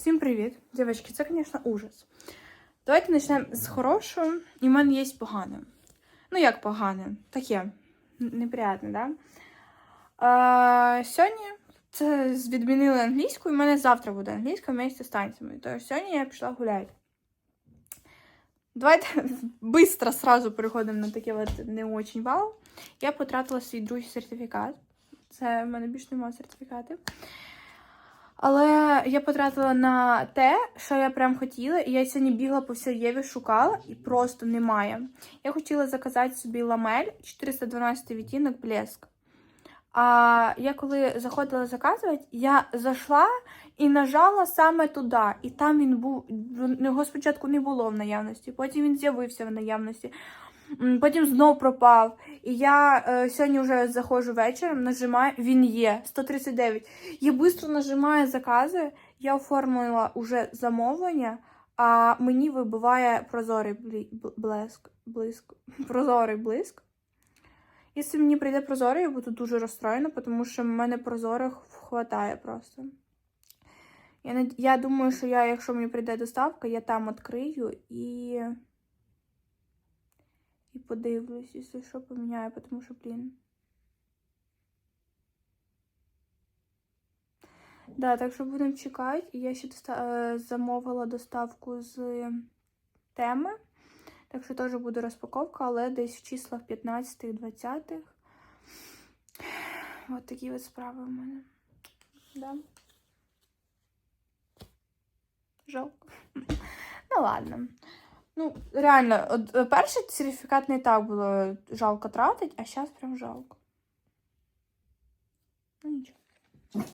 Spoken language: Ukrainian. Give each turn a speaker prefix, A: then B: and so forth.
A: Всім привіт, дівчатки, це, звісно, ужас. Давайте почнемо з хорошого, і в мене є погане. Ну, як погане? Таке. Неприятне, да? А, сьогодні це відмінили англійську, і в мене завтра буде англійська вместе з танцями. Тож сьогодні я пішла гуляти. Давайте швидко сразу переходимо на таке от не очень вау. Я потратила свій другий сертифікат. Це в мене більше немає сертифікатів. Але я потратила на те, що я прям хотіла, і я сьогодні бігла по всій шукала, і просто немає. Я хотіла заказати собі ламель 412 відтінок блеск. А я коли заходила заказувати, я зайшла і нажала саме туди. І там він був. Його спочатку не було в наявності, потім він з'явився в наявності. Потім знов пропав. І я е, сьогодні вже заходжу вечором, нажимаю, він є 139. Я швидко нажимаю закази, я оформила уже замовлення, а мені вибиває прозорий блеск, блиск, прозорий блиск. Якщо мені прийде прозорий, я буду дуже розстроєна, тому що в мене прозорих хватає просто. Я, я думаю, що я, якщо мені прийде доставка, я там відкрию і. І подивлюсь, якщо що поміняю, тому що, блін. Да, так що будемо чекати. І я ще доста- е, замовила доставку з теми. Так що теж буде розпаковка, але десь в числах 15-20. От такі от справи в мене. Да. Жалко. Ну ладно. Ну, реально, от, е, перший сертифікат не так було жалко тратить, а зараз прям жалко. Ну нічого.